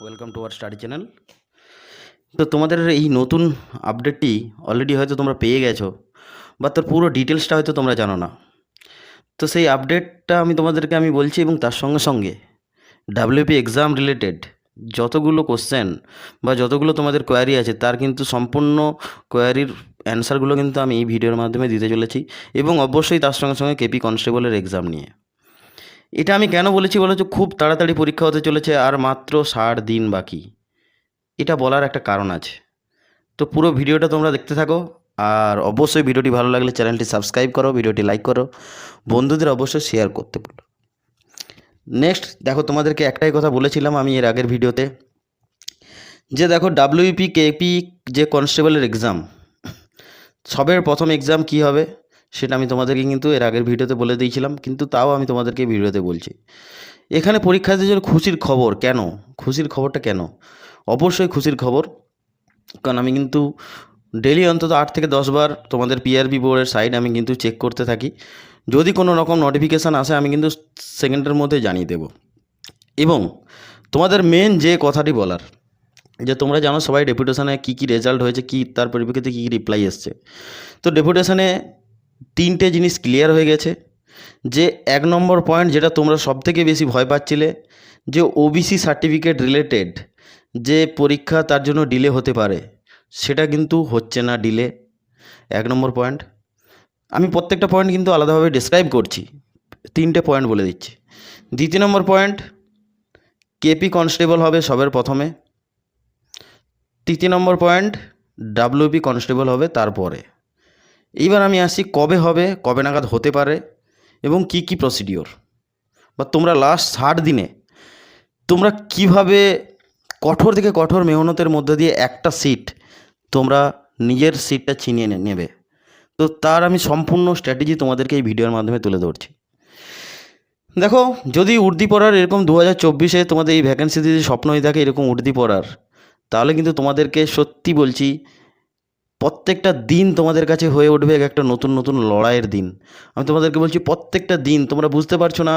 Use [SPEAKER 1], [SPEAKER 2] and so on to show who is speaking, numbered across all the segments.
[SPEAKER 1] Welcome to our study channel তো তোমাদের এই নতুন আপডেটটি অলরেডি হয়তো তোমরা পেয়ে গেছো বা তোর পুরো ডিটেলসটা হয়তো তোমরা জানো না। তো সেই আপডেটটা আমি তোমাদেরকে আমি বলছি এবং তার সঙ্গে সঙ্গে ডাব্লিউপি এক্সাম রিলেটেড যতগুলো কোশ্চেন বা যতগুলো তোমাদের কোয়ারি আছে, তার কিন্তু সম্পূর্ণ কোয়ারির অ্যান্সারগুলো কিন্তু আমি এই ভিডিওর মাধ্যমে দিতে চলেছি এবং অবশ্যই তার সঙ্গে সঙ্গে কেপি কনস্টেবলের এক্সাম নিয়ে। এটা আমি কেন বলেছি বলেছ খুব তাড়াতাড়ি পরীক্ষা হতে চলেছে আর মাত্র ষাট দিন বাকি। এটা বলার একটা কারণ আছে। তো পুরো ভিডিওটা তোমরা দেখতে থাকো আর অবশ্যই ভিডিওটি ভালো লাগলে চ্যানেলটি সাবস্ক্রাইব করো, ভিডিওটি লাইক করো, বন্ধুদের অবশ্যই শেয়ার করতে বলো নেক্সট দেখো তোমাদেরকে একটাই কথা বলেছিলাম আমি এর আগের ভিডিওতে। যে দেখো ডাব্লিউপি কেপি যে কনস্টেবলের এক্সাম সবের প্রথম এক্সাম কি হবে? সেটা আমি তোমাদেরকে কিন্তু এর আগের ভিডিওতে বলে দিয়েছিলাম, কিন্তু তাও আমি তোমাদেরকে ভিডিওতে বলছি। এখানে পরীক্ষার্থীদের জন্য খুশির খবর কেন? খুশির খবরটা কেন? অবশ্যই খুশির খবর, কারণ আমি কিন্তু ডেলি অন্তত আট থেকে দশবার তোমাদের পিআরবি বোর্ডের সাইড আমি কিন্তু চেক করতে থাকি। যদি কোনো রকম নোটিফিকেশান আসে, আমি কিন্তু সেকেন্ডের মধ্যে জানিয়ে দেব। এবং তোমাদের মেন যে কথাটি বলার, যে তোমরা জানো সবাই ডেপুটেশনে কী কী রেজাল্ট হয়েছে, কী তার পরিপ্রেক্ষিতে কী কী রিপ্লাই এসছে। তো ডেপুটেশনে তিনটে জিনিস ক্লিয়ার হয়ে গেছে, যে এক নম্বর পয়েন্ট যেটা তোমরা সবথেকে বেশি ভয় পাচ্ছিলে, যে ওবিসি সার্টিফিকেট রিলেটেড যে পরীক্ষা তার জন্য ডিলে হতে পারে, সেটা কিন্তু হচ্ছে না ডিলে এক নম্বর পয়েন্ট আমি প্রত্যেকটা পয়েন্ট কিন্তু আলাদাভাবে ডিসক্রাইব করছি, তিনটে পয়েন্ট বলে দিচ্ছি। দ্বিতীয় নম্বর পয়েন্ট কেপি কনস্টেবল হবে সবের প্রথমে। তৃতীয় নম্বর পয়েন্ট ডাব্লিউপি কনস্টেবল হবে তারপরে। এইবার আমি আসি কবে হবে, কবে নাগাদ হতে পারে এবং কি কি প্রসিডিওর বা তোমরা লাস্ট ষাট দিনে তোমরা কীভাবে কঠোর থেকে কঠোর মেহনতের মধ্যে দিয়ে একটা সিট তোমরা নিজের সিটটা ছিনিয়ে নেবে। তো তার আমি সম্পূর্ণ স্ট্র্যাটেজি তোমাদেরকে এই ভিডিওর মাধ্যমে তুলে ধরছি। দেখো, যদি উর্দি পড়ার এরকম দু হাজার চব্বিশে তোমাদের এই ভ্যাকেন্সি যদি স্বপ্ন হয়ে থাকে এরকম উর্দি পড়ার, তাহলে কিন্তু তোমাদেরকে সত্যি বলছি প্রত্যেকটা দিন তোমাদের কাছে হয়ে উঠবে এক একটা নতুন নতুন লড়াইয়ের দিন। আমি তোমাদেরকে বলছি, প্রত্যেকটা দিন তোমরা বুঝতে পারছ না,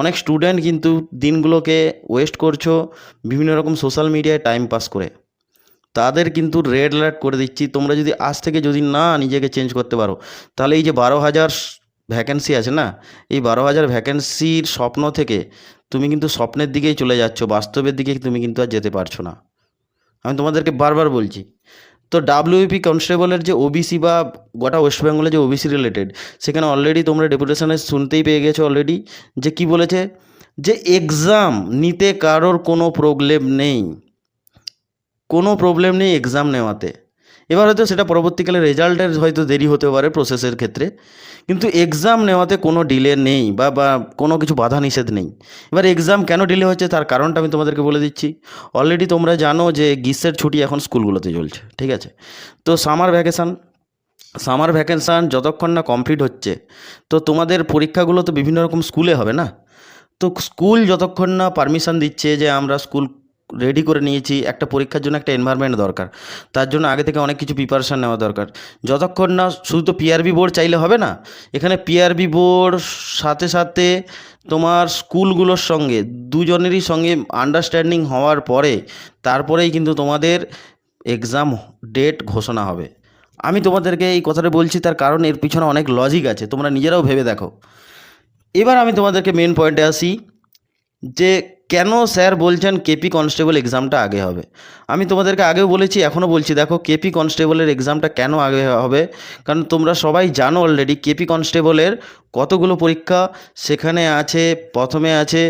[SPEAKER 1] অনেক স্টুডেন্ট কিন্তু দিনগুলোকে ওয়েস্ট করছ, বিভিন্ন রকম সোশ্যাল মিডিয়ায় টাইম পাস করে। তাদের কিন্তু রেড অ্যালার্ট করে দিচ্ছি, তোমরা যদি আজ থেকে যদি না নিজেকে চেঞ্জ করতে পারো, তাহলে এই যে বারো হাজার ভ্যাকেন্সি আছে না, এই বারো হাজার ভ্যাকেন্সির স্বপ্ন থেকে তুমি কিন্তু স্বপ্নের দিকেই চলে যাচ্ছ, বাস্তবের দিকে তুমি কিন্তু আর যেতে পারছ না। আমি তোমাদেরকে বারবার বলছি তো ডাব্লিউপি কনস্টেবলের যে ওবিসি বা গোটা ওয়েস্ট বেঙ্গলে যে ওবিসি রিলেটেড সেখানে অলরেডি তোমরা ডেপুটেশনে শুনতেই পেয়ে গেছো অলরেডি যে কি বলেছে? যে এক্সাম নিতে কারোর কোনো প্রবলেম নেই। কোনো প্রবলেম নেই এক্সাম নেওয়াতে। এবার হয়তো সেটা পরবর্তীকালে রেজাল্টের হয়তো দেরি হতে পারে প্রসেসের ক্ষেত্রে। কিন্তু এক্সাম নেওয়াতে কোনো ডিলে নেই বা বা কোনো কিছু বাধা নিষেধ নেই। এবার এক্সাম কেন ডিলে হচ্ছে তার কারণটা আমি তোমাদেরকে বলে দিচ্ছি। অলরেডি তোমরা জানো যে গ্রীষ্মের ছুটি এখন স্কুলগুলোতে চলছে, ঠিক আছে? তো সামার ভ্যাকেশান সামার ভ্যাকেশান যতক্ষণ না কমপ্লিট হচ্ছে, তো তোমাদের পরীক্ষাগুলো তো বিভিন্ন রকম স্কুলে হবে না? তো স্কুল যতক্ষণ না পারমিশন দিচ্ছে যে আমরা স্কুল রেডি করে নিয়েছি, একটা পরীক্ষার জন্য একটা এনভায়রনমেন্ট দরকার। তার জন্য আগে থেকে অনেক কিছু প্রিপারেশান নেওয়া দরকার। যতক্ষণ না, শুধু তো পিআরবি বোর্ড চাইলে হবে না? এখানে পিআরবি বোর্ড সাথে সাথে তোমার স্কুলগুলোর সঙ্গে, দুজনেরই সঙ্গে আন্ডারস্ট্যান্ডিং হওয়ার পরে, তারপরেই কিন্তু তোমাদের এক্সাম ডেট ঘোষণা হবে। আমি তোমাদেরকে এই কথাটা বলছি, তার কারণ এর পিছনে অনেক লজিক আছে, তোমরা নিজেরাও ভেবে দেখো। এবার আমি তোমাদেরকে মেন পয়েন্টে আসি, যে কেন স্যার বলছেন কেপি কনস্টেবল এক্সামটা আগে হবে? আমি তোমাদেরকে আগেও বলেছি, এখনও বলছি, দেখো কেপি কনস্টেবলের এক্সামটা কেন আগে হবে? কারণ তোমরা সবাই জানো অলরেডি কেপি কনস্টেবলের কতগুলো পরীক্ষা, সেখানে আছে, প্রথমে আছে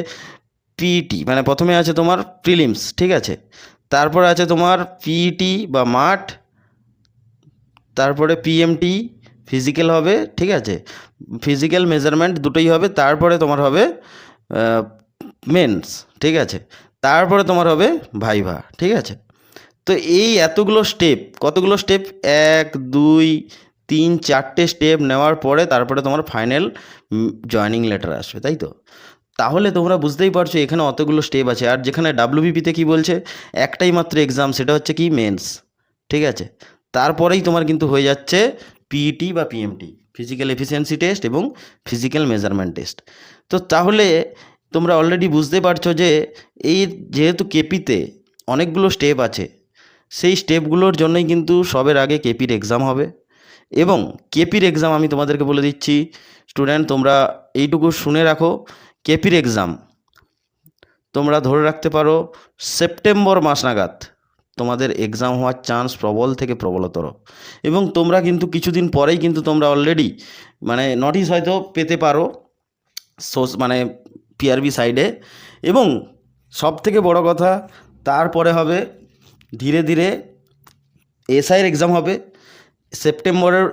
[SPEAKER 1] পিইটি মানে প্রথমে আছে তোমার প্রিলিমস ঠিক আছে? তারপর আছে তোমার পিইটি বা মাঠ, তারপরে পিএমটি ফিজিক্যাল হবে, ঠিক আছে? ফিজিক্যাল মেজারমেন্ট দুটোই হবে, তারপরে তোমার হবে মেন্স ঠিক আছে? তারপরে তোমার হবে ভাইভা ঠিক আছে? তো এই এতগুলো স্টেপ কতগুলো স্টেপ এক, দুই, তিন, চারটে স্টেপ নেওয়ার পরে তারপরে তোমার ফাইনাল জয়নিং লেটার আসবে, তাই তো? তাহলে তোমরা বুঝতেই পারছ এখানে অতগুলো স্টেপ আছে। আর যেখানে ডাব্লিউবিপিতে কি বলছে? একটাই মাত্র এক্সাম সেটা হচ্ছে কি? মেন্স ঠিক আছে? তারপরেই তোমার কিন্তু হয়ে যাচ্ছে পিইটি বা পিএমটি ফিজিক্যাল এফিসিয়েন্সি টেস্ট এবং ফিজিক্যাল মেজারমেন্ট টেস্ট তো তাহলে তোমরা অলরেডি বুঝতে পারছ যে এই যেহেতু কেপিতে অনেকগুলো স্টেপ আছে, সেই স্টেপগুলোর জন্যই কিন্তু সবের আগে কেপির এক্সাম হবে। এবং কেপির এক্সাম আমি তোমাদেরকে বলে দিচ্ছি স্টুডেন্ট তোমরা এইটুকু শুনে রাখো, কেপির এক্সাম তোমরা ধরে রাখতে পারো, সেপ্টেম্বর মাস নাগাদ তোমাদের এক্সাম হওয়ার চান্স প্রবল থেকে প্রবলতর। এবং তোমরা কিন্তু কিছুদিন পরেই কিন্তু তোমরা অলরেডি মানে নোটিশ হয়তো পেতে পারো সোস মানে পিআরবি সাইডে। এবং সব থেকে বড় কথা, তারপরে হবে ধীরে ধীরে এসআইয়ের এক্সাম হবে। সেপ্টেম্বরের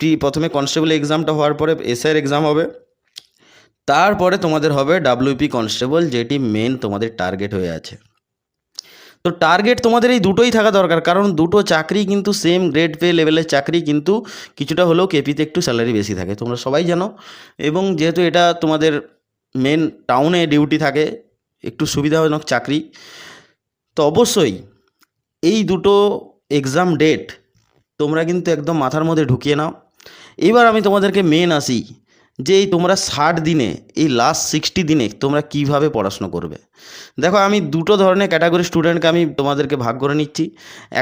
[SPEAKER 1] প্রি, প্রথমে কনস্টেবল এক্সামটা হওয়ার পরে এসআইয়ের এক্সাম হবে। তারপরে তোমাদের হবে ডাব্লিউপি কনস্টেবল যেটি মেন তোমাদের টার্গেট হয়ে আছে। তো টার্গেট তোমাদের এই দুটোই থাকা দরকার, কারণ দুটো চাকরি কিন্তু সেম গ্রেড পে লেভেলের চাকরি কিন্তু কিছুটা হলেও কেপিতে একটু স্যালারি বেশি থাকে, তোমরা সবাই জানো। এবং যেহেতু এটা তোমাদের মেন টাউনে ডিউটি থাকে, একটু সুবিধাজনক চাকরি। তো অবশ্যই এই দুটো এক্সাম ডেট তোমরা কিন্তু একদম মাথার মধ্যে ঢুকিয়ে নাও। এবার আমি তোমাদেরকে মেন আসি, যে এই তোমরা ষাট দিনে, এই লাস্ট সিক্সটি দিনে তোমরা কীভাবে পড়াশুনো করবে? দেখো, আমি দুটো ধরনের ক্যাটাগরি স্টুডেন্টকে আমি তোমাদেরকে ভাগ করে নিচ্ছি।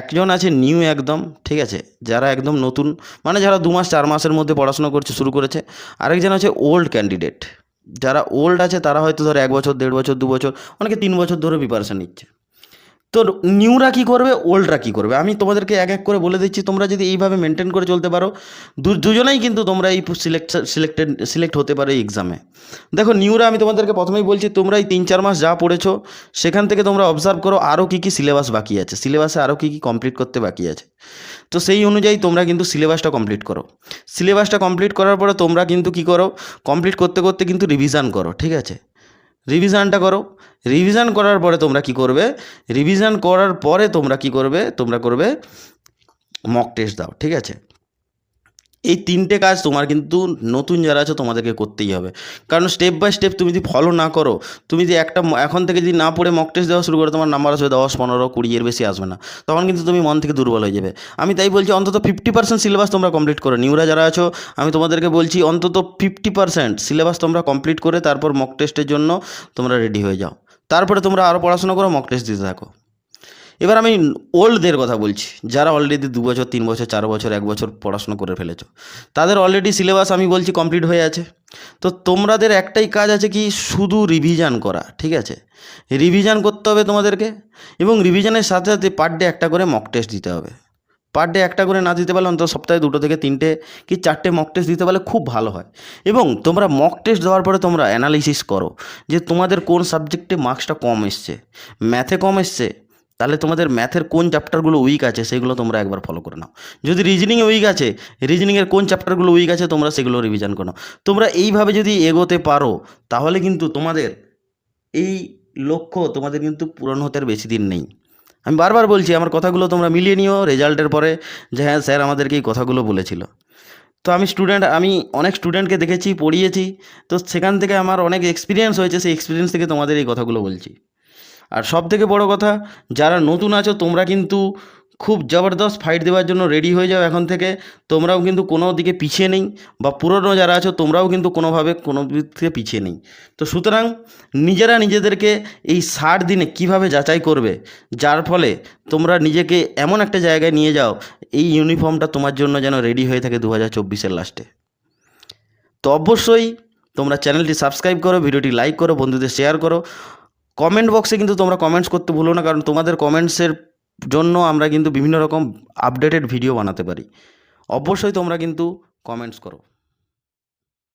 [SPEAKER 1] একজন আছে নিউ একদম, ঠিক আছে, যারা একদম নতুন মানে যারা দু মাস, চার মাসের মধ্যে পড়াশোনা করছে, শুরু করেছে। আরেকজন আছে ওল্ড ক্যান্ডিডেট যারা ওল্ড আছে তারা হয়তো ধরো এক বছর, দেড় বছর, দু বছর, অনেকে তিন বছর ধরে প্রিপারেশান নিচ্ছে। তো নিউরা কী করবে, ওল্ডরা কী করবে? আমি তোমাদেরকে এক এক করে বলে দিচ্ছি, তোমরা যদি এইভাবে মেনটেন করে চলতে পারো দুজনেই কিন্তু তোমরা এই সিলেক্ট সিলেক্টেড সিলেক্ট হতে পারো এই এক্সামে দেখো, নিউরা আমি তোমাদেরকে প্রথমেই বলছি, তোমরা এই তিন, চার মাস যা পড়েছো, সেখান থেকে তোমরা অবজার্ভ করো আরও কী কী সিলেবাস বাকি আছে। সিলেবাসে আরও কী কী কমপ্লিট করতে বাকি আছে। তো সেই অনুযায়ী তোমরা কিন্তু সিলেবাসটা কমপ্লিট করো। সিলেবাসটা কমপ্লিট করার পরে তোমরা কিন্তু কী করো কমপ্লিট করতে করতে কিন্তু রিভিশন করো, ঠিক আছে? রিভিশনটা করো। রিভিশন করার পরে তোমরা কি করবে? রিভিশন করার পরে তোমরা কি করবে? তোমরা করবে মক টেস্ট দাও, ঠিক আছে? এই তিনটে কাজ তোমার কিন্তু নতুন যারা আছো তোমাদেরকে করতেই হবে। কারণ স্টেপ বাই স্টেপ তুমি যদি ফলো না করো, তুমি যদি একটা এখন থেকে যদি না পড়ে মক টেস্ট দেওয়া শুরু করো, তোমার নাম্বার আসবে দশ, পনেরো, কুড়ি এর বেশি আসবে না। তখন কিন্তু তুমি মন থেকে দুর্বল হয়ে যাবে। আমি তাই বলছি অন্তত ফিফটি পার্সেন্ট সিলেবাস তোমরা কমপ্লিট করো। নিউরা যারা আছো, আমি তোমাদেরকে বলছি অন্তত ফিফটি পার্সেন্ট সিলেবাস তোমরা কমপ্লিট করে তারপর মক টেস্টের জন্য তোমরা রেডি হয়ে যাও। তারপরে তোমরা আরও পড়াশোনা করো মক টেস্ট দিতে থাকো। এবার আমি ওল্ডদের কথা বলছি, যারা অলরেডি দু বছর, তিন বছর, চার বছর, এক বছর পড়াশোনা করে ফেলেছো। তাদের অলরেডি সিলেবাস আমি বলছি কমপ্লিট হয়ে আছে। তো তোমাদের একটাই কাজ আছে কি? শুধু রিভিশন করা, ঠিক আছে? রিভিশন করতে হবে তোমাদেরকে এবং রিভিশনের সাথে সাথে পার ডে একটা করে মক টেস্ট দিতে হবে। পার ডে একটা করে না দিতে পারলে অন্তত সপ্তাহে দুটো থেকে তিনটে কি চারটে মক টেস্ট দিতে পারলে খুব ভালো হয়। এবং তোমরা মক টেস্ট দেওয়ার পরে তোমরা অ্যানালিসিস করো যে তোমাদের কোন সাবজেক্টে মার্কসটা কম এসছে। ম্যাথে কম এসছে তাহলে তোমাদের ম্যাথের কোন চ্যাপ্টারগুলো উইক আছে সেগুলো তোমরা একবার ফলো করে নাও। যদি রিজনিংয়ে উইক আছে রিজনিংয়ের কোন চ্যাপ্টারগুলো উইক আছে তোমরা সেগুলো রিভিশন করো তোমরা এইভাবে যদি এগোতে পারো, তাহলে কিন্তু তোমাদের এই লক্ষ্য তোমাদের কিন্তু পূরণ হতে আর বেশি দিন নেই। আমি বারবার বলছি, আমার কথাগুলো তোমরা মিলিয়ে নিও রেজাল্টের পরে যে হ্যাঁ স্যার আমাদেরকে এই কথাগুলো বলেছিল। তো আমি স্টুডেন্ট আমি অনেক স্টুডেন্টকে দেখেছি, পড়িয়েছি, তো সেখান থেকে আমার অনেক এক্সপিরিয়েন্স হয়েছে, সেই এক্সপিরিয়েন্স থেকে তোমাদের এই কথাগুলো বলছি। আর সব থেকে বড় কথা, যারা নতুন আছো, তোমরা কিন্তু খুব জবরদস্ত ফাইট দেওয়ার জন্য রেডি হয়ে যাও এখন থেকে। তোমরাও কিন্তু কোনো দিকে পিছিয়ে নেই বা পুরনো যারা আছো, তোমরাও কিন্তু কোনোভাবে কোনো দিক থেকে পিছিয়ে নেই। তো সুতরাং নিজেরা নিজেদেরকে এই ষাট দিনে কীভাবে যাচাই করবে, যার ফলে তোমরা নিজেকে এমন একটা জায়গায় নিয়ে যাও, এই ইউনিফর্মটা তোমার জন্য যেন রেডি হয়ে থাকে দু হাজার চব্বিশের লাস্টে তো অবশ্যই তোমরা চ্যানেলটি সাবস্ক্রাইব করো ভিডিওটি লাইক করো, বন্ধুদের শেয়ার করো। কমেন্ট বক্সে কিন্তু তোমরা কমেন্টস করতে ভুলো না, কারণ তোমাদের কমেন্টসের জন্য আমরা কিন্তু বিভিন্ন রকম আপডেটেড ভিডিও বানাতে পারি। অবশ্যই তোমরা কিন্তু কমেন্টস করো।